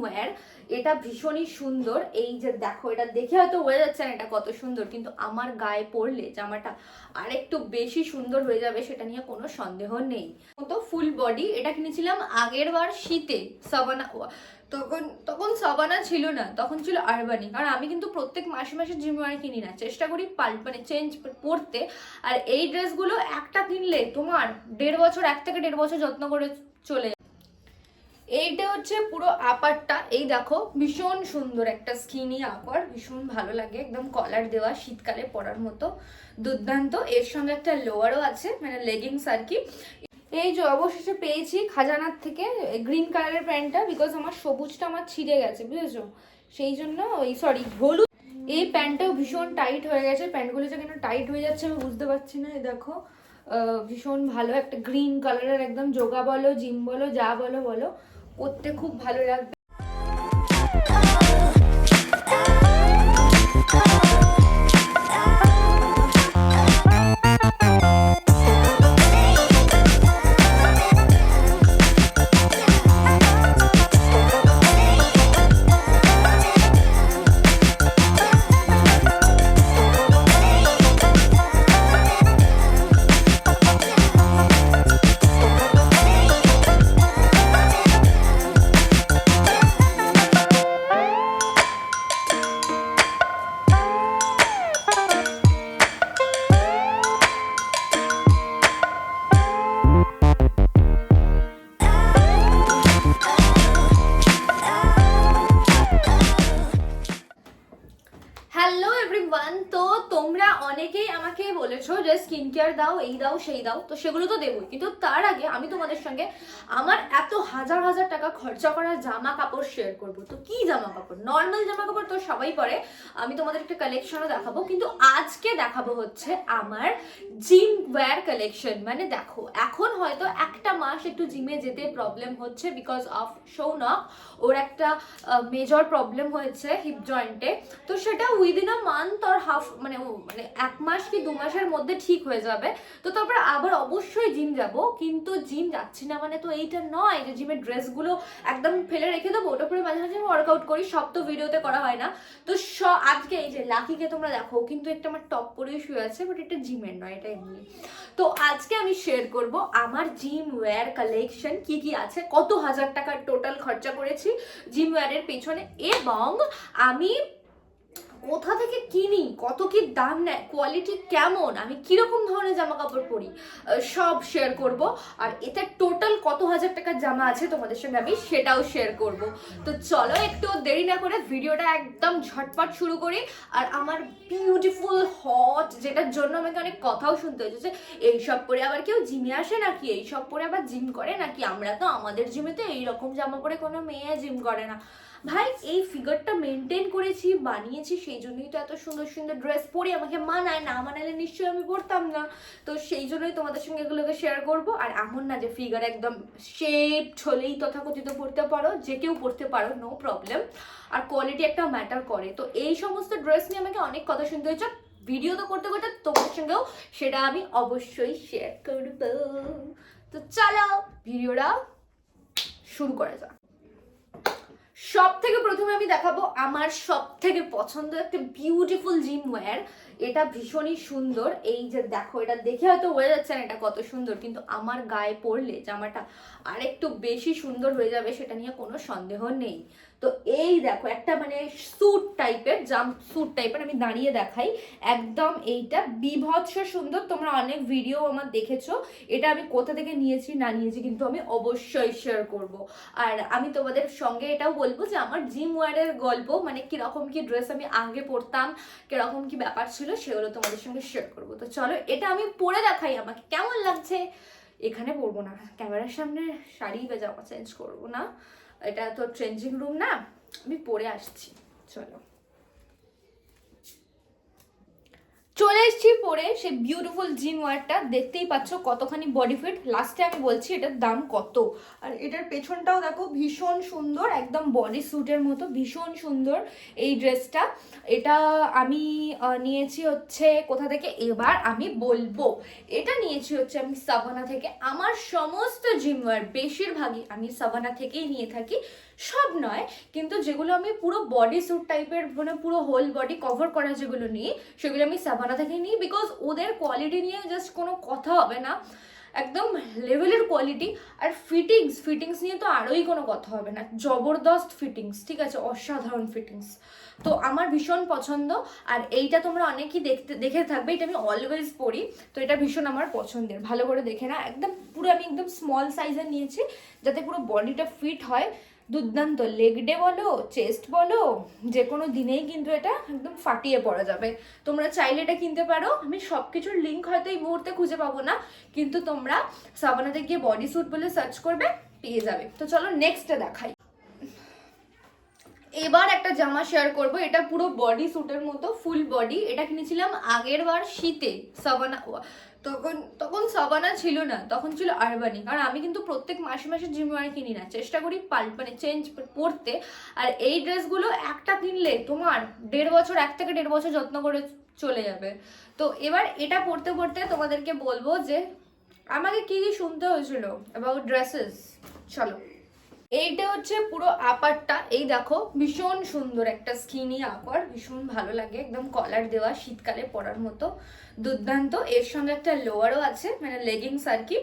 Wire এটা ভীষণই সুন্দর। এই যে দেখো, এটা দেখে হয়তো হয়ে যাচ্ছে না এটা কত সুন্দর, কিন্তু আমার গায়ে পরলে জামাটা আরেকটু বেশি সুন্দর হয়ে যাবে সেটা নিয়ে কোনো সন্দেহ নেই। তো ফুল বডি এটা কিনেছিলাম আগের বার শীতে, সাবানা তখন তখন সাবানা ছিল না, তখন ছিল আরবানি কারণ আমি কিন্তু প্রত্যেক মাসে মাসে জিমওয়ার কিনি না। চেষ্টা করি পাল মানে চেঞ্জ পরতে। আর এই ড্রেসগুলো একটা কিনলে তোমার দেড় বছর, এক থেকে দেড় বছর যত্ন করে চলে। এইটা হচ্ছে পুরো আপারটা। এই দেখো, ভীষণ সুন্দর একটা স্কিনি আপার, ভীষণ ভালো লাগে একদম কলার দেওয়া, শীতকালে পরার মতো, দুর্দান্ত। এর সঙ্গে একটা লোয়ারও আছে মানে লেগিংস আর কি। এই যে অবশেষে পেয়েছি খাজানার থেকে গ্রিন কালারের প্যান্টটা বিকজ আমার সবুজটা আমার ছিঁড়ে গেছে, বুঝেছ? সেই জন্য ওই সরি হলুদ। এই প্যান্টটাও ভীষণ টাইট হয়ে গেছে, প্যান্টগুলো যে কেন টাইট হয়ে যাচ্ছে আমি বুঝতে পারছি না, এই দেখো। ভীষণ ভালো একটা গ্রিন কালারের একদম যোগা বলো জিম বলো, যা বলো বলো। পরতে খুব ভালো লাগবে। আমাকে বলেছ যে স্কিন কেয়ার দাও, এই দাও, সেই দাও, তো সেগুলো তো দেবোই। কিন্তু তার আগে আমি তোমাদের সঙ্গে আমার এত হাজার হাজার টাকা খরচা করা জামা কাপড় শেয়ার করব। তো কি জামা কাপড়? নর্মাল জামা কাপড় তো সবাই পরে। আমি তোমাদের একটা কালেকশনও দেখাবো। কিন্তু আজকে দেখাবো হচ্ছে আমার জিম ওয়্যার কালেকশন মানে দেখো, এখন হয়তো একটা মাস একটু জিমে যেতে প্রবলেম হচ্ছে বিকজ অফ সৌনক ওর একটা মেজর প্রবলেম হয়েছে হিপ জয়েন্টে তো সেটা within a month or half মানে মানে এক মাস কি দু মাসের মধ্যে ঠিক হয়ে যাবে। তো তারপর আবার অবশ্যই জিম যাব, কিন্তু জিম যাচ্ছি না মানে তো এইটা নয় যে জিমের ড্রেসগুলো একদম ফেলে রেখে দেবো, ওটা পরে মাঝে মাঝে ওয়ার্কআউট করি, সব তো ভিডিওতে করা হয় না। তো স, আজকে এই যে লাকিকে তোমরা দেখো কিন্তু একটা আমার টপ পরেই শুয়ে আছে বাট এটা জিমের নয়, এটা এমনি। তো আজকে আমি শেয়ার করব আমার জিম ওয়্যার কালেকশন কি কি আছে, কত হাজার টাকার টোটাল খরচা করেছি জিম ওয়্যারের পেছনে, এবং আমি কোথা থেকে কিনি, কত কি দাম নেয় কোয়ালিটি কেমন, আমি কীরকম ধরনের জামা কাপড় পরি সব শেয়ার করব। আর এতে টোটাল কত হাজার টাকার জামা আছে তোমাদের সঙ্গে আমি সেটাও শেয়ার করব। তো চলো একটু দেরি না করে ভিডিওটা একদম ঝটপট শুরু করি। আর আমার বিউটিফুল হট যেটার জন্য আমাকে অনেক কথাও শুনতে হয়েছে যে এইসব পরে আবার কেউ জিমে আসে নাকি? এইসব পরে আবার জিম করে নাকি? আমরা তো আমাদের জিমে তো এইরকম জামা পরে কোনো মেয়ে জিম করে না। ভাই, এই ফিগারটা মেনটেন করেছি, বানিয়েছি, সেই জন্যই তো এত সুন্দর সুন্দর ড্রেস পরে আমাকে মানায়, না মানালে নিশ্চয়ই আমি পরতাম না। তো সেই জন্যই তোমাদের সঙ্গে এগুলোকে শেয়ার করব। আর এমন না যে ফিগার একদম শেপ হলেই তথাকথিত পড়তে পারো, যে কেউ পড়তে পারো নো প্রবলেম আর কোয়ালিটি একটা ম্যাটার করে। তো এই সমস্ত ড্রেস নিয়ে আমাকে অনেক কথা শুনতে হয়েছে। ভিডিও তো করতে করতে তোমার সঙ্গেও সেটা আমি অবশ্যই শেয়ার করব। তো চলো ভিডিওটা শুরু করা যাক। সব থেকে প্রথমে আমি দেখাবো আমার সব থেকে পছন্দ একটা বিউটিফুল জিম ওয়্যার এটা ভীষণই সুন্দর। এই যে দেখো, এটা দেখে হয়তো হয়ে যাচ্ছে না এটা কত সুন্দর, কিন্তু আমার গায়ে পরলে জামাটা আরেকটু বেশি সুন্দর হয়ে যাবে সেটা নিয়ে কোনো সন্দেহ নেই। তো এই দেখো, একটা মানে স্যুট টাইপের জাম স্যুট টাইপের আমি দাঁড়িয়ে দেখাই। একদম এইটা বিভৎস সুন্দর, তোমরা অনেক ভিডিও আমার দেখেছ। এটা আমি কোথা থেকে নিয়েছি না নিয়েছি কিন্তু আমি অবশ্যই শেয়ার করব। আর আমি তোমাদের সঙ্গে এটাও বলব যে আমার জিম ওয়ারের গল্প মানে কীরকম কি ড্রেস আমি আগে পরতাম, কীরকম কি ব্যাপার ছিল সেগুলো তোমাদের সঙ্গে শেয়ার করব। তো চলো, এটা আমি পরে দেখাই আমাকে। কেমন লাগছে? এখানে পরবো না। ক্যামেরার সামনে শাড়ি বা জামা চেঞ্জ করব না। এটা তো চেঞ্জিং রুম না। আমি পরে আসছি। চলো। চলে এসেছি পরে সে বিউটিফুল জিন ওয়ারটা দেখতেই পাচ্ছ কতখানি বডি ফিট লাস্টে আমি বলছি এটার দাম কত। আর এটার পেছনটাও দেখো ভীষণ সুন্দর, একদম বডি স্যুটের মতো ভীষণ সুন্দর এই ড্রেসটা এটা আমি নিয়েছি হচ্ছে কোথা থেকে? এবার আমি বলব। এটা নিয়েছি হচ্ছে আমি সাভানা থেকে। আমার সমস্ত জিম জিমওয়ার বেশিরভাগই আমি সাভানা থেকেই নিয়ে থাকি। সব নয়, কিন্তু যেগুলো আমি পুরো বডি স্যুট টাইপের মানে পুরো হোল বডি কভার করা যেগুলো নিই, সেগুলো আমি সাভানা থেকে নিই বিকজ ওদের কোয়ালিটি নিয়ে জাস্ট কোনো কথা হবে না। একদম লেভেলের কোয়ালিটি আর ফিটিংস ফিটিংস নিয়ে তো আরোই কোনো কথা হবে না। জবরদস্ত ফিটিংস ঠিক আছে? অসাধারণ ফিটিংস তো আমার ভীষণ পছন্দ, আর এইটা তোমরা অনেকেই দেখতে, দেখে থাকবে। এটা আমি অলওয়েজ পরি তো এটা ভীষণ আমার পছন্দের। ভালো করে দেখে না একদম পুরো আমি একদম স্মল সাইজের নিয়েছি, যাতে পুরো বডিটা ফিট হয়। দুর্দান্ত লেগ ডে বলো চেস্ট বলো যে কোনো দিনেই কিন্তু এটা একদম ফাটিয়ে পড়া যাবে। তোমরা চাইলে এটা কিনতে পারো। আমি সব কিছুর লিঙ্ক হয়তো এই মুহূর্তে খুঁজে পাবো না, কিন্তু তোমরা সাবানাতে গিয়ে বডি স্যুট বলে সার্চ করবে, পেয়ে যাবে। তো চলো নেক্সটটা দেখাই। এবার একটা জামা শেয়ার করব। এটা পুরো বডি স্যুটের মতো ফুল বডি এটা কিনেছিলাম আগের বার শীতে, সাবানা তখন তখন সাবানা ছিল না, তখন ছিল আরবানি। কারণ আমি কিন্তু প্রত্যেক মাসে মাসে জিমওয়ার কিনি না। চেষ্টা করি পাল মানে চেঞ্জ পরতে। আর এই ড্রেসগুলো একটা কিনলে তোমার দেড় বছর, এক থেকে দেড় বছর যত্ন করে চলে যাবে। তো এবার এটা পড়তে পড়তে তোমাদেরকে বলব যে, আমাকে কি কি শুনতে হয়েছিল অ্যাবাউট ড্রেসেস চলো। এইটা হচ্ছে পুরো আপারটা। এই দেখো, ভীষণ সুন্দর একটা স্কিনি আপার, ভীষণ ভালো লাগে একদম কলার দেওয়া, শীতকালে পরার মতো, দুর্দান্ত। এর সঙ্গে একটা লোয়ারও আছে মানে লেগিংস আর কি,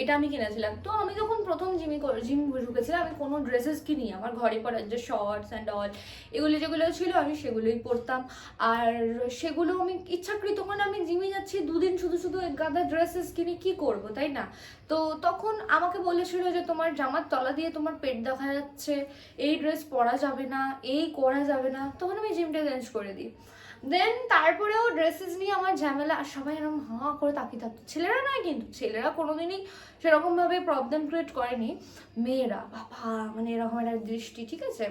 এটা আমি কিনেছিলাম। তো আমি যখন প্রথম জিমে জিম ঢুকেছিলাম, আমি কোনো ড্রেসেস কিনি আমার ঘরে পরার যে শর্টস অ্যান্ড অল এগুলো যেগুলো ছিল, আমি সেগুলোই পরতাম। আর সেগুলো আমি ইচ্ছাকৃত মানে আমি জিমে যাচ্ছি, দুদিন শুধু শুধু গাদা ড্রেসেস কিনে কি করব, তাই না? তো তখন আমাকে বলেছিল যে তোমার জামার তলা দিয়ে তোমার পেট দেখা যাচ্ছে, এই ড্রেস পরা যাবে না, এই করা যাবে না, তখন আমি জিমটা চেঞ্জ করে দিই। দেন তারপরেও ড্রেসেস নিয়ে আমার ঝামেলা, আর সবাই এরকম হাঁ করে তাকিয়ে থাকতো। ছেলেরা নয় কিন্তু, ছেলেরা কোনোদিনই সেরকমভাবে প্রবলেম ক্রিয়েট করেনি। মেয়েরা, বাবা মানে এরকম একটা দৃষ্টি, ঠিক আছে?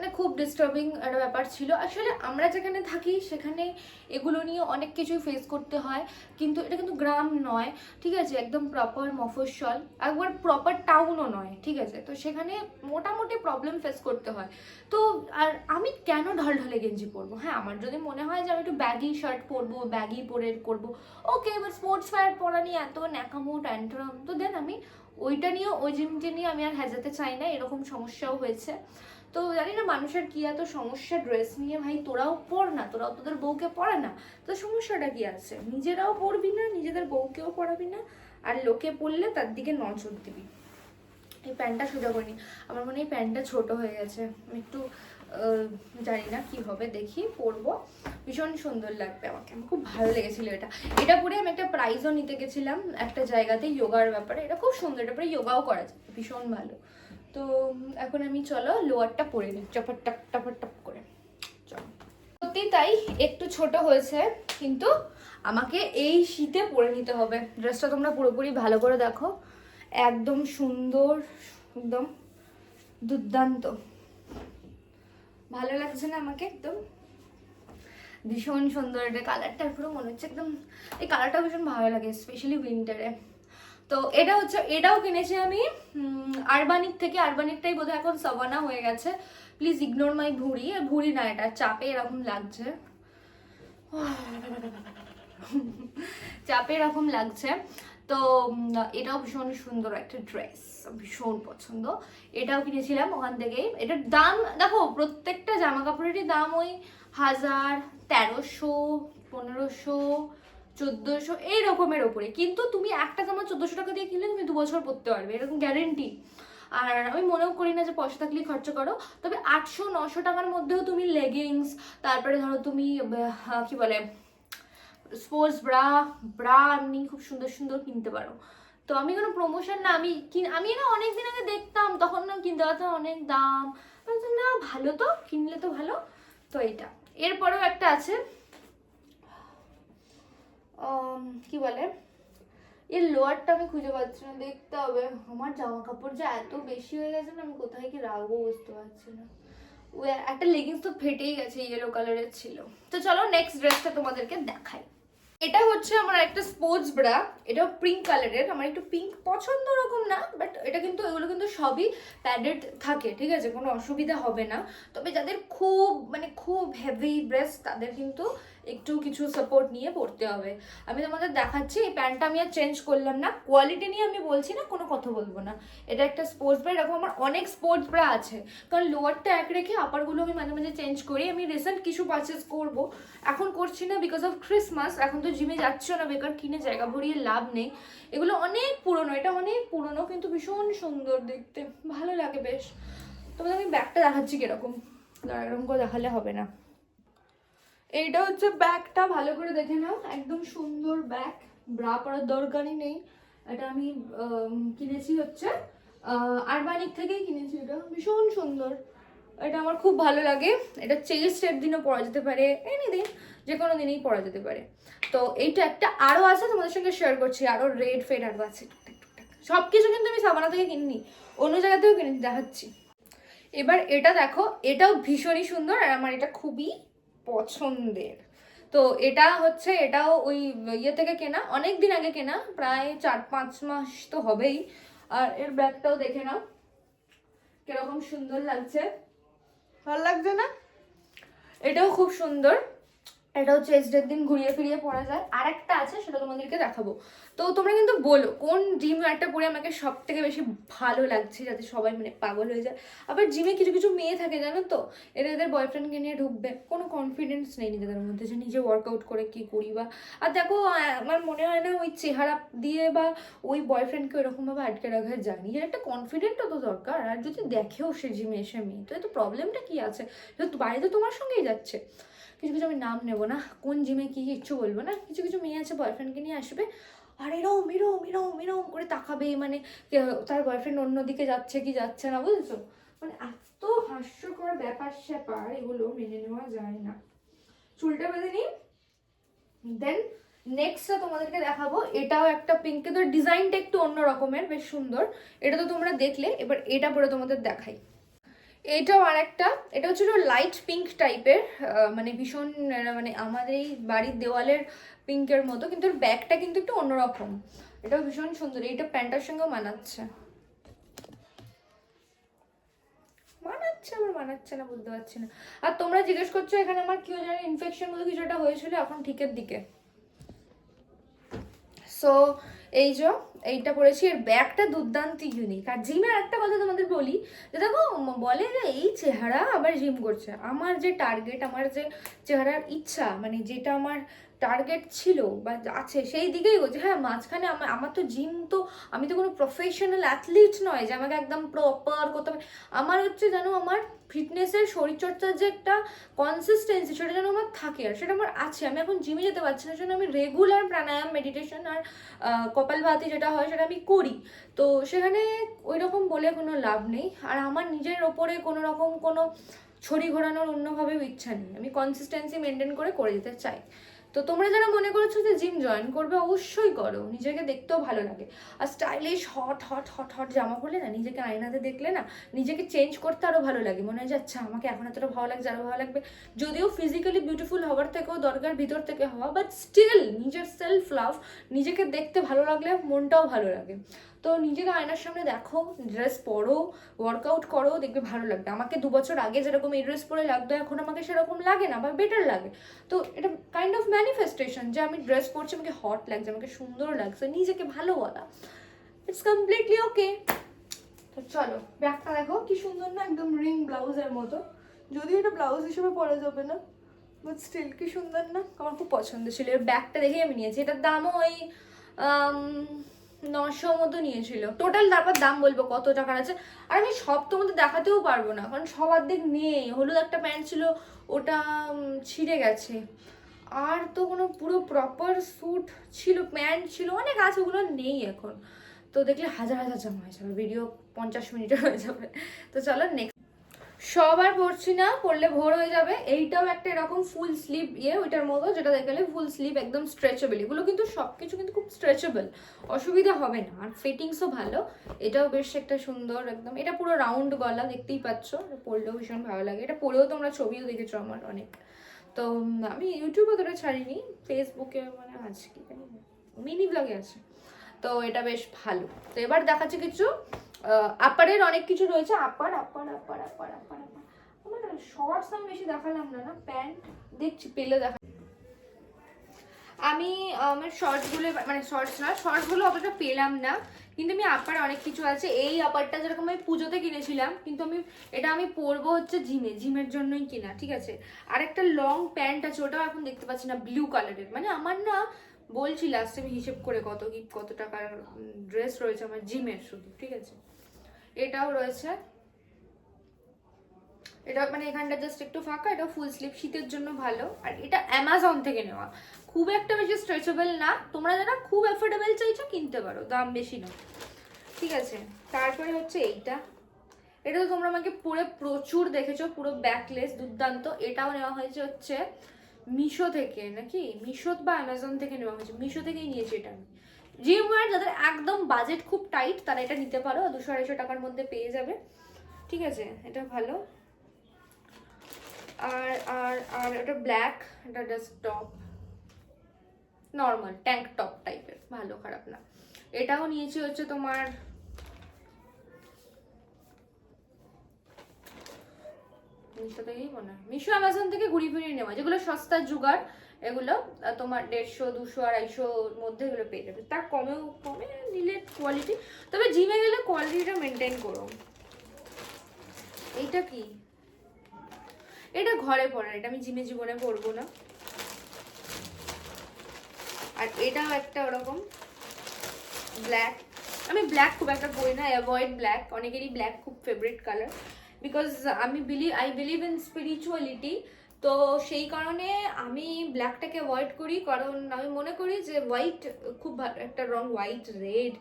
মানে খুব ডিস্টার্বিং একটা ব্যাপার ছিল। আসলে আমরা যেখানে থাকি, সেখানে এগুলো নিয়ে অনেক কিছুই ফেস করতে হয়। কিন্তু এটা কিন্তু গ্রাম নয়, ঠিক আছে? একদম প্রপার মফস্বল। একবার প্রপার টাউনও নয়, ঠিক আছে? তো সেখানে মোটামুটি প্রবলেম ফেস করতে হয়। তো আর আমি কেন ঢলঢলে গেঞ্জি পরবো? হ্যাঁ আমার যদি মনে হয় যে আমি একটু ব্যাগি শার্ট পরবো ব্যাগি পরে করব ওকে এবার স্পোর্টস ফ্যাট পরা নিয়ে এত ন্যাকামো ট্যান্ট্রাম তো দেন আমি ওইটা নিয়েও, ওই জিমকে নিয়ে আমি আর হেজাতে চাই না, এরকম সমস্যাও হয়েছে। তো জানি না মানুষের কি এত সমস্যা ড্রেস নিয়ে, ভাই তোরাও পর না, তোরাও তোদের বউকে পড়া না। তো সমস্যাটা কি আছে? নিজেরাও পড়বি না, নিজেদের বউকেও পড়াবি না, আর লোকে পড়লে তার দিকে নজর দিবি। এই প্যান্টটা সোজা করিনি আমার মনে হয় প্যান্টটা ছোট হয়ে গেছে। একটু জানি না কি হবে, দেখি, পরবো। ভীষণ সুন্দর লাগবে আমাকে। আমার খুব ভালো লেগেছিল এটা। এটা পরে আমি একটা প্রাইজও নিতে গেছিলাম একটা জায়গাতে যোগার ব্যাপারে। এটা খুব সুন্দর, এটা পরে যোগাও করা যায়। ভীষণ ভালো। তো এখন আমি চলো লোয়ারটা পরে নিই চপার টাপ টাপার টাপ করে। চলো। সত্যি তাই, একটু ছোট হয়েছে, কিন্তু আমাকে এই শীতে পরে নিতে হবে। ড্রেসটা তোমরা পুরোপুরি ভালো করে দেখো। একদম সুন্দর, একদম দুর্দান্ত। ভালো লাগছে না আমাকে একদম? ভীষণ সুন্দর, এটা কালারটা পুরো মনে হচ্ছে একদম, এই কালারটা ভীষণ ভালো লাগে স্পেশালি উইন্টারে তো এটা হচ্ছে, এটাও কিনেছি আমি আরবানিক থেকে, আরবানিকটাই বোধহয় এখন সবানা হয়ে গেছে। প্লিজ ইগনোর মাই ভুঁড়ি ভুঁড়ি না এটা, চাপে এরকম লাগছে। চাপে এরকম লাগছে। তো এটাও ভীষণ সুন্দর একটা ড্রেস ভীষণ পছন্দ। এটাও কিনেছিলাম ওখান থেকেই। এটার দাম, দেখো, প্রত্যেকটা জামা কাপড়েরই দাম ওই হাজার তেরোশো, পনেরোশো চোদ্দোশো এই রকমের ওপরে। কিন্তু তুমি একটা জামা চোদ্দোশো টাকা দিয়ে কিনলে তুমি দু বছর পরতে পারবে, এরকম গ্যারেন্টি আর আমি মনেও করি না যে পয়সা থাকলেই খরচ করো, তবে আটশো নশো টাকার মধ্যেও তুমি লেগিংস তারপরে ধরো তুমি কি বলে স্পোর্টস ব্রা ব্রা এমনি খুব সুন্দর সুন্দর কিনতে পারো। তো আমি কোনো প্রমোশন না, আমি আমি না অনেক দিন আগে দেখতাম, তখন না কিনতে পারতাম অনেক দাম। না, ভালো তো, কিনলে তো ভালো। তো এটা এরপরেও একটা আছে কি বলে? এর লোয়ারটা আমি খুঁজে পাচ্ছি না, দেখতে হবে। আমার জামা কাপড় যা এত বেশি হয়ে গেছে না, আমি কোথায় কি রাখব বুঝতে পারছি না। একটা লেগিংস তো ফেটেই গেছে ইয়েলো কালারের ছিল। তো চলো নেক্সট ড্রেসটা তোমাদেরকে দেখাই। এটা হচ্ছে আমার একটা স্পোর্টস ব্রা এটাও পিঙ্ক কালারের আমার একটু পিঙ্ক পছন্দ ওরকম না বাট এটা কিন্তু, এগুলো কিন্তু সবই প্যাডেড থাকে, ঠিক আছে? কোনো অসুবিধা হবে না। তবে যাদের খুব মানে খুব হেভি ব্রেস্ট তাদের কিন্তু একটু কিছু সাপোর্ট নিয়ে পড়তে হবে। আমি তোমাদের দেখাচ্ছি, এই প্যান্টটা আমি আর চেঞ্জ করলাম না। কোয়ালিটি নিয়ে আমি বলছি না, কোনো কথা বলব না। এটা একটা স্পোর্টস ব্রা এরকম আমার অনেক স্পোর্টস ব্রা আছে। কারণ লোয়ারটা এক রেখে আপারগুলো আমি মাঝে মাঝে চেঞ্জ করি। আমি রিসেন্ট কিছু পারচেস করব। এখন করছি না বিকজ অফ ক্রিসমাস এখন তো জিমে যাচ্ছ না, বেকার কিনে জায়গা ভরিয়ে লাভ নেই। এগুলো অনেক পুরনো, এটা অনেক পুরনো, কিন্তু ভীষণ সুন্দর দেখতে। ভালো লাগে বেশ। তোমাদের আমি ব্যাগটা দেখাচ্ছি কীরকম। এরকম করে দেখালে হবে না। এইটা হচ্ছে ব্যাগটা, ভালো করে দেখে নাও। একদম সুন্দর ব্যাগ ব্রা পরার দরকারই নেই। এটা আমি কিনেছি হচ্ছে আরবানিক থেকেই কিনেছি এটা। ভীষণ সুন্দর। এটা আমার খুব ভালো লাগে। এটা চেস্টের দিনও পরা যেতে পারে এনি দিন যে কোনো দিনেই পরা যেতে পারে। তো এইটা একটা আরও আছে, তোমাদের সঙ্গে শেয়ার করছি। আরও রেড ফেড আরও আছে। সব কিছু কিন্তু আমি সাবানা থেকে কিনিনি, অন্য জায়গা থেকেও কিনেছি, দেখাচ্ছি। এবার এটা দেখো, এটাও ভীষণই সুন্দর, আর আমার এটা খুবই পছন্দের। তো এটা হচ্ছে এটাও ওই ইয়ে থেকে কেনা অনেক দিন আগে কেনা প্রায় চার পাঁচ মাস তো হবেই। আর এর ব্যাগটাও দেখে নাও কীরকম সুন্দর লাগছে। ভালো লাগছে না? এটাও খুব সুন্দর। এটাও চেস্টের দিন ঘুরিয়ে ফিরিয়ে পরা যায়। আর একটা আছে, সেটা তোমাদেরকে দেখাবো। তো তোমরা কিন্তু বলো, কোন জিম একটা পরে আমাকে সব থেকে বেশি ভালো লাগছে, যাতে সবাই মানে পাগল হয়ে যায়? আবার জিমে কিছু কিছু মেয়ে থাকে, জানো তো? এরা এদের বয়ফ্রেন্ডকে নিয়ে ঢুকবে। কোনো কনফিডেন্স নেই নিজেদের মধ্যে যে নিজে ওয়ার্কআউট করে কি করি বা আর দেখো আমার মনে হয় না ওই চেহারা দিয়ে বা ওই বয়ফ্রেন্ডকে ওরকমভাবে আটকে রাখা যায় নিজের একটা কনফিডেন্টও তো দরকার। আর যদি দেখেও সে জিমে এসে মেয়ে, তো এত প্রবলেমটা কি আছে? বাড়িতে তোমার সঙ্গেই যাচ্ছে। কিছু কিছু আমি নাম নেব না। কোন জিমে কি কিচ্ছু বলব না? কিছু কিছু মেয়ে আছে বয়ফ্রেন্ডকে নিয়ে আসবে। আর এরম এরম এরম এরম করে তাকাবে মানে তার বয়ফ্রেন্ড অন্যদিকে যাচ্ছে কি যাচ্ছে না, বুঝছ? মানে এত হাস্যকর ব্যাপার স্যাপার, এগুলো মেনে নেওয়া যায় না। চুলটা বেঁধে নিই। দেন নেক্সটটা তোমাদেরকে দেখাবো। এটাও একটা পিঙ্ক কিন্তু ডিজাইনটা একটু অন্য রকমের বেশ সুন্দর। এটা তো তোমরা দেখলে, এবার এটা পরে তোমাদের দেখাই। এটাও আর একটা এটা হচ্ছে লাইট পিঙ্ক টাইপের মানে ভীষণ মানে আমাদের এই বাড়ির দেওয়ালের পিঙ্কের মতো, কিন্তু এর ব্যাগটা কিন্তু একটু অন্যরকম। এটাও ভীষণ সুন্দর, এইটা প্যান্টার সঙ্গেও মানাচ্ছে। মানাচ্ছে আবার, মানাচ্ছে না, বুঝতে পারছি না। আর তোমরা জিজ্ঞেস করছ এখানে আমার কেউ জানে ইনফেকশন মতো কিছু একটা হয়েছিল, এখন ঠিকের দিকে। সো এই যে এইটা পরেছি এর ব্যাগটা দুর্দান্ত ইউনিক আর জিমের একটা কথা তোমাদের বলি, যে দেখো বলে যে এই চেহারা আবার জিম করছে। আমার যে টার্গেট আমার যে চেহারার ইচ্ছা মানে যেটা আমার টার্গেট ছিল বা আছে, সেই দিকেই বলছে হ্যাঁ মাঝখানে আমার আমার তো জিম তো আমি তো কোনো প্রফেশনাল অ্যাথলিট নয় যে আমাকে একদম প্রপার করতে হবে। আমার হচ্ছে যেন আমার ফিটনেসের শরীরচর্চার যে একটা কনসিস্টেন্সি সেটা যেন আমার থাকে আর সেটা আমার আছে। আমি এখন জিমে যেতে পারছি না, সেজন্য আমি রেগুলার প্রাণায়াম মেডিটেশন আর কপালভাতি যেটা হয় সেটা আমি করি। তো সেখানে ওই রকম বলে কোনো লাভ নেই। আর আমার নিজের ওপরে কোনো রকম কোনো ছড়ি ঘোরানোর অন্যভাবেও ইচ্ছা নেই। আমি কনসিস্টেন্সি মেনটেন করে করে যেতে চাই। তো তোমরা যারা মনে করছ যে জিম জয়েন করবে, অবশ্যই করো। নিজেকে দেখতেও ভালো লাগে। আর stylish hot hot hot hot জামা পরলে না, নিজেকে আয়নাতে দেখলে না, নিজেকে চেঞ্জ করতে আরও ভালো লাগে। মনে হয় যে আচ্ছা আমাকে এখন এতটা ভালো লাগছে আরও ভালো লাগবে। যদিও ফিজিক্যালি বিউটিফুল হওয়ার থেকেও দরকার, ভিতর থেকে হওয়া বাট স্টিল নিজের সেলফ লাভ নিজেকে দেখতে ভালো লাগলে মনটাও ভালো লাগে। তো নিজেকে আয়নার সামনে দেখো ড্রেস পরো ওয়ার্কআউট করো, দেখবে ভালো লাগবে। আমাকে দু বছর আগে যেরকম এই ড্রেস পরে লাগতো, এখন আমাকে সেরকম লাগে না বা বেটার লাগে। তো এটা কাইন্ড অফ ম্যানিফেস্টেশন যে আমি ড্রেস পরছি, আমাকে হট লাগছে, আমাকে সুন্দর লাগছে, নিজেকে ভালো বলা। ইটস কমপ্লিটলি ওকে তো চলো, ব্যাগটা দেখো, কি সুন্দর না একদম রিং ব্লাউজের মতো। যদিও এটা ব্লাউজ হিসেবে পরা যাবে না বাট স্টিল কি সুন্দর না? আমার খুব পছন্দ ছিল। এর ব্যাগটা দেখেই আমি নিয়েছি। এটার দামও ওই নশো মতো নিয়েছিল। টোটাল তারপর দাম বলব কত টাকার আছে? আর আমি সব তোমাদের দেখাতেও পারব না, কারণ সব অর্ধেক নেই। হলুদ একটা প্যান্ট ছিল, ওটা ছিঁড়ে গেছে। আর তো কোনো পুরো প্রপার স্যুট ছিল প্যান্ট ছিল, অনেক আছে, ওগুলো নেই এখন। তো দেখলে হাজার হাজার জমা হয়ে যাবে ভিডিও পঞ্চাশ মিনিটের হয়ে যাবে। তো চলো নেক্সট সব আর না পরলে ভোর হয়ে যাবে। এইটাও একটা এরকম ফুল স্লিভ ইয়ে ওইটার মতো, যেটা দেখালে ফুল স্লিভ একদম স্ট্রেচেবল এগুলো কিন্তু সব কিছু কিন্তু খুব স্ট্রেচেবল অসুবিধা হবে না। আর ফিটিংসও ভালো। এটাও বেশ একটা সুন্দর একদম। এটা পুরো রাউন্ড গলা, দেখতেই পাচ্ছ। এটা পরলেও ভীষণ ভালো লাগে। এটা পরেও তোমরা ছবিও দেখেছ আমার অনেক। তো আমি ইউটিউবে তোটা ছাড়িনি। ফেসবুকে মানে আছে কি মিনি ব্লগে আছে। তো, এটা বেশ ভালো। তো এবার দেখাচ্ছে কিছু আপারের অনেক কিছু রয়েছে। আপার আপার আপার আপার আপার আপার আমার শর্টস আমি বেশি দেখালাম না না প্যান্ট দেখছি, পেলে দেখা আমি, আমার শর্টসগুলো মানে শর্টস না শর্টসগুলো অতটা পেলাম না, কিন্তু আমি আপার অনেক কিছু আছে। এই আপারটা যেরকম আমি পুজোতে কিনেছিলাম, কিন্তু আমি এটা আমি পরবো হচ্ছে জিমে, জিমের জন্যই কিনা, ঠিক আছে? আর একটা লং প্যান্ট আছে, ওটাও এখন দেখতে পাচ্ছি না ব্লু কালারের মানে আমার না, বলছি লাস্টে আমি হিসেব করে কত কি কত টাকার ড্রেস রয়েছে আমার জিমের শুধু, ঠিক আছে? এটাও রয়েছে। এটা মানে এখানটা জাস্ট একটু ফাঁকা এটা ফুল স্লিভ শীতের জন্য ভালো। আর এটা অ্যামাজন থেকে নেওয়া। খুব একটা বেশি স্ট্রেচেবল না। তোমরা যারা খুব অ্যাফোর্ডেবল চাইছো, কিনতে পারো, দাম বেশি না ঠিক আছে, তারপরে হচ্ছে এইটা। এটা তো তোমরা আমাকে পরে প্রচুর দেখেছ, পুরো ব্যাকলেস দুর্দান্ত। এটাও নেওয়া হয়েছে হচ্ছে মিশো থেকে, নাকি? মিশো বা অ্যামাজন থেকে নেওয়া হয়েছে। মিশো থেকেই নিয়েছি এটা আমি। জিম ওয়ার যাদের একদম বাজেট খুব টাইট তারা এটা নিতে পারো। দুশো, আড়াইশো টাকার মধ্যে পেয়ে যাবে। ঠিক আছে? এটা ভালো। আর আর আর এটা ব্ল্যাক এটা just top normal tank top টাইপের ভালো, খারাপ না। এটাও নিয়েছি হচ্ছে তোমার মিশো থেকেই মনে হয় মিশো অ্যামাজন থেকে ঘুরি ফিরিয়ে নেওয়া। যেগুলো সস্তার জোগাড় এগুলো তোমার দেড়শো, দুশো, আড়াইশোর মধ্যে এগুলো পেয়ে যাবে। তার কমেও, কমে নিলে কোয়ালিটি তবে জিমে গেলে কোয়ালিটিটা মেনটেন করো। এইটা কি? এটা ঘরে পড়ার, এটা আমি জিমে জীবনে পরবো না। আর এটাও একটা ওরকম ব্ল্যাক আমি ব্ল্যাক খুব একটা পরি না অ্যাভয়েড ব্ল্যাক অনেকেরই ব্ল্যাক খুব ফেভারিট কালার বিকজ আমি believe I believe in spirituality তো সেই কারণে আমি ব্ল্যাকটাকে অ্যাভয়েড করি। কারণ আমি মনে করি যে হোয়াইট খুব ভালো, একটা রং হোয়াইট রেড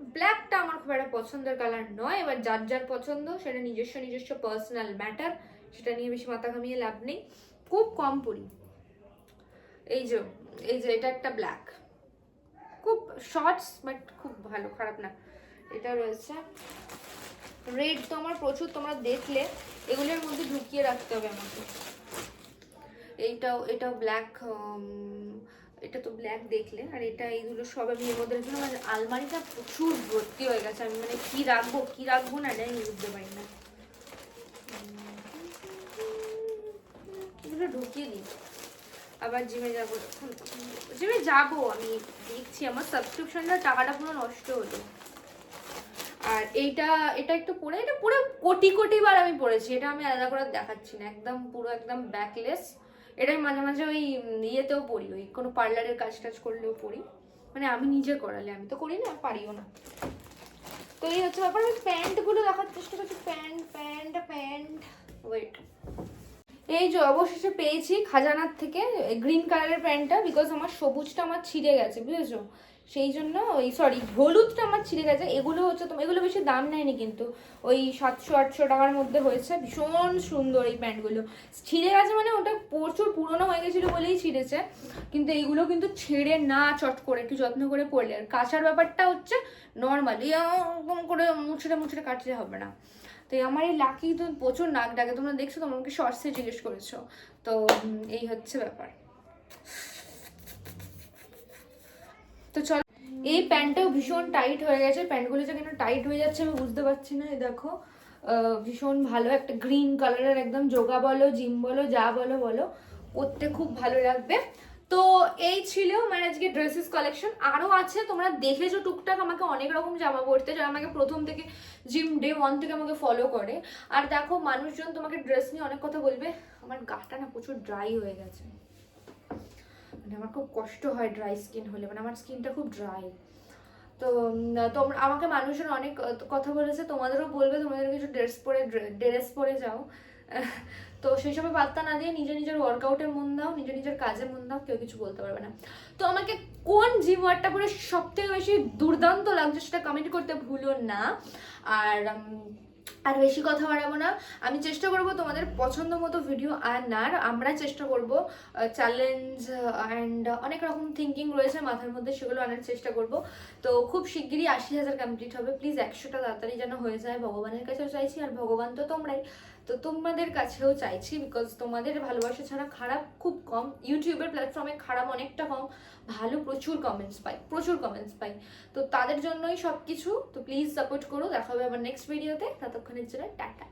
ব্ল্যাকটা আমার খুব একটা পছন্দের কালার নয় এবার যার যার পছন্দ, সেটা নিজস্ব নিজস্ব পার্সোনাল ম্যাটার সেটা নিয়ে বেশি মাথা ঘামিয়ে লাভ নেই। খুব কম পরি। এই যে এই যে এটা একটা ব্ল্যাক খুব শর্টস বাট খুব ভালো, খারাপ না। এটা রয়েছে। রেড তো আমার প্রচুর, তোমরা দেখলে। এগুলোর মধ্যে ঢুকিয়ে রাখতে হবে আমাকে। এইটাও, এটাও ব্ল্যাক এটা তো ব্ল্যাক দেখলে, আর এটা এইগুলো সব আমি এর মধ্যে আর আলমারিটা প্রচুর ভর্তি হয়ে গেছে। আমি মানে কি রাখব কি রাখব না, এটা আমি বুঝতে পারি না। এগুলো ঢুকিয়ে দিই। আবার জিমে যাব জিমে যাব, আমি দেখছি আমার সাবস্ক্রিপশনটা টাকাটা পুরো নষ্ট হলো। আর এইটা, এটা একটু পরে, এটা পুরো কোটি কোটি বার আমি পড়েছি। এটা আমি আলাদা করে দেখাচ্ছি না। একদম পুরো, একদম ব্যাকলেস এটা আমি মাঝে মাঝে ওই ইয়েতেও পড়ি, ওই কোনো পার্লারের কাজ টাজ করলেও পড়ি। মানে আমি নিজে করালে, আমি তো করি না, পারিও না। তো এই হচ্ছে ব্যাপার আমি প্যান্টগুলো দেখার চেষ্টা করছি, প্যান্ট প্যান্ট প্যান্ট, ওয়েট। এই যে অবশেষে পেয়েছি খাজানার থেকে গ্রিন কালারের প্যান্টটা বিকজ আমার সবুজটা আমার ছিঁড়ে গেছে, বুঝেছ? সেই জন্য ওই সরি হলুদটা আমার ছিঁড়ে গেছে। এগুলো হচ্ছে তোমার, এগুলো বেশি দাম নেয়নি কিন্তু। ওই সাতশো, আটশো টাকার মধ্যে হয়েছে। ভীষণ সুন্দর এই প্যান্টগুলো। ছিঁড়ে গেছে মানে ওটা প্রচুর পুরনো হয়ে গেছিল বলেই ছিঁড়েছে। কিন্তু এইগুলো কিন্তু ছেড়ে না চট করে, একটু যত্ন করে পরলে। আর কাচার ব্যাপারটা হচ্ছে নর্মাল এরকম করে মুছড়ে মুছড়ে কাটলে হবে না। তো আমার এই লাকি তো প্রচুর নাক ডাকে। তোমরা দেখছ তোমাকে শর্টসে জিজ্ঞেস করেছ। তো এই হচ্ছে ব্যাপার। তো চল। এই প্যান্টটাও ভীষণ টাইট হয়ে গেছে। প্যান্টগুলো যে কেন টাইট হয়ে যাচ্ছে আমি বুঝতে পারছি না, এই দেখো। ভীষণ ভালো একটা গ্রিন কালারের একদম যোগা বলো জিম বলো, যা বলো বলো। পরতে খুব ভালো লাগবে। তো এই ছিল মানে আজকে ড্রেসেস কালেকশন আরও আছে, তোমরা দেখেছ টুকটাক, আমাকে অনেক রকম জামা পরতে। যারা আমাকে প্রথম থেকে জিম ডে ওয়ান থেকে আমাকে ফলো করে। আর দেখো, মানুষজন তোমাকে ড্রেস নিয়ে অনেক কথা বলবে। আমার গাটা না প্রচুর ড্রাই হয়ে গেছে। মানে আমার খুব কষ্ট হয় ড্রাই স্কিন হলে মানে আমার স্কিনটা খুব ড্রাই তো তোমরা আমাকে মানুষজন অনেক কথা বলেছে, তোমাদেরও বলবে তোমাদের কিছু ড্রেস পরে ড্রেস পরে যাও। তো সেই সবে পাত্তা না দিয়ে নিজের নিজের ওয়ার্কআউটে মন দাও নিজের নিজের কাজে মন দাও, কেউ কিছু বলতে পারবে না। তো আমাকে কোন জিম ওয়ার্ডটা পরে সব থেকে বেশি দুর্দান্ত লাগছে সেটা কমেন্ট করতে ভুলো না। আর আর বেশি কথা বাড়াবো না। আমি চেষ্টা করব তোমাদের পছন্দ মতো ভিডিও আনার। আমরা চেষ্টা করব চ্যালেঞ্জ অ্যান্ড অনেক রকম থিঙ্কিং রয়েছে মাথার মধ্যে, সেগুলো আনার চেষ্টা করব। তো খুব শিগগিরই আশি হাজার কমপ্লিট হবে। প্লিজ একশোটা তাড়াতাড়ি যেন হয়ে যায়, ভগবানের কাছেও চাইছি আর ভগবান তো তোমরাই। তো তোমাদের কাছেও চাইছি বিকজ তোমাদের ভালোবাসা ছাড়া খারাপ খুব কম। ইউটিউবের প্ল্যাটফর্মে খারাপ অনেকটা কম। ভালো প্রচুর কমেন্টস পাই, প্রচুর কমেন্টস পাই। তো তাদের জন্যই সব কিছু তো প্লিজ সাপোর্ট করো। দেখা হবে আবার নেক্সট ভিডিওতে ততক্ষণের জন্য টাটা।